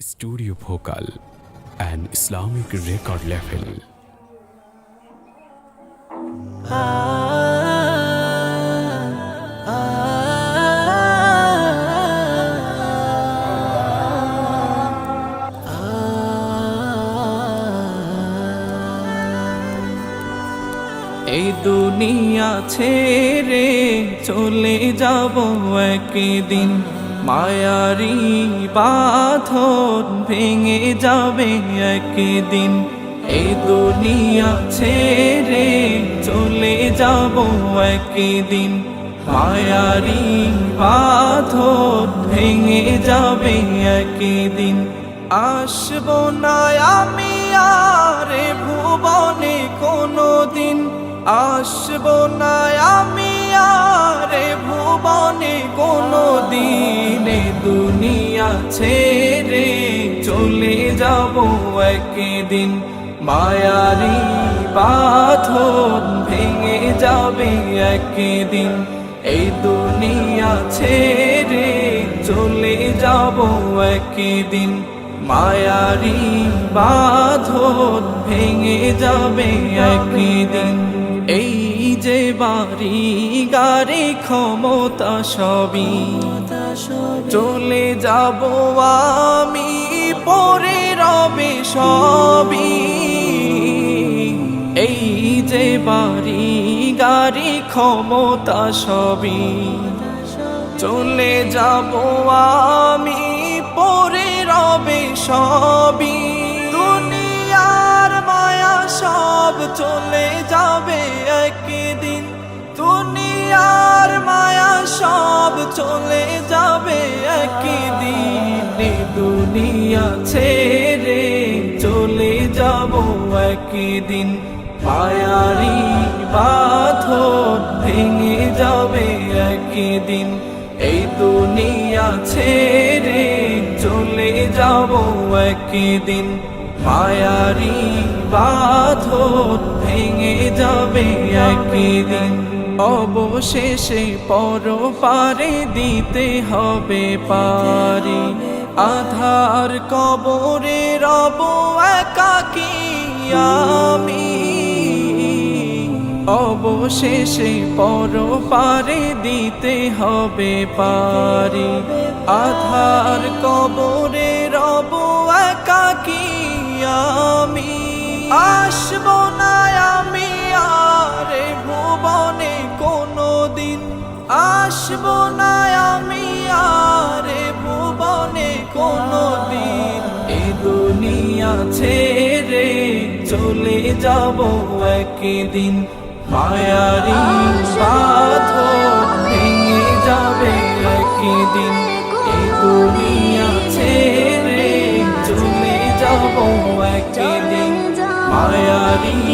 Studio Bhokal, an Islamic record label. এই দুনিয়া ছেড়ে চলে যাব একদিন মায়ারি বাঁধন ভেঙে যাবে একদিন। এই দুনিয়া ছেড়ে চলে যাব একদিন। মায়ারি বাঁধন ভেঙে যাবে একদিন। আসব না আমি আর ভুবনে কোনো দিন আসব না আমি ছেড়ে চলে যাব একদিন। মায়ারি বাঁধন ভেঙে যাবে একদিন। এই দুনিয়া ছেড়ে চলে যাব একদিন। মায়ারি বাঁধন ভেঙে যাবে একদিন। এই যে বাড়ি গাড়ি ক্ষমতা সবই চলে যাব আমি, পরে রবে সবই। এই যে বাড়ি, গাড়ি, ক্ষমতা সবই। চলে যাব আমি, পরে রবে সবই। দুনিয়ার মায়া সব চলে যাবে একদিন। দুনিয়ার মায়া সব চলে যাবে একদিন। দুনিয়া ছেড়ে চলে যাব একদিন। মায়ারি বাঁধন ভেঙে যাবে একদিন। এই দুনিয়া ছেড়ে চলে যাব একদিন। মায়ারি বাঁধন ভেঙে যাবে একদিন। অবশেষে পর পারে দিতে হবে পারি। আধার কবরে রব একাকি, আমি। অবশেষে পর পারে দিতে হবে পারি। আধার কবরে রব একাকি, আমি। আসব না আসব না আমি আর ভুবনে কোনো দিন এ দুনিয়া ছেড়ে চলে যাব একদিন। মায়ারি বাঁধন ভেঙে যাবে একদিন। এ দুনিয়া ছেড়ে চলে যাব একদিন। মায়ারি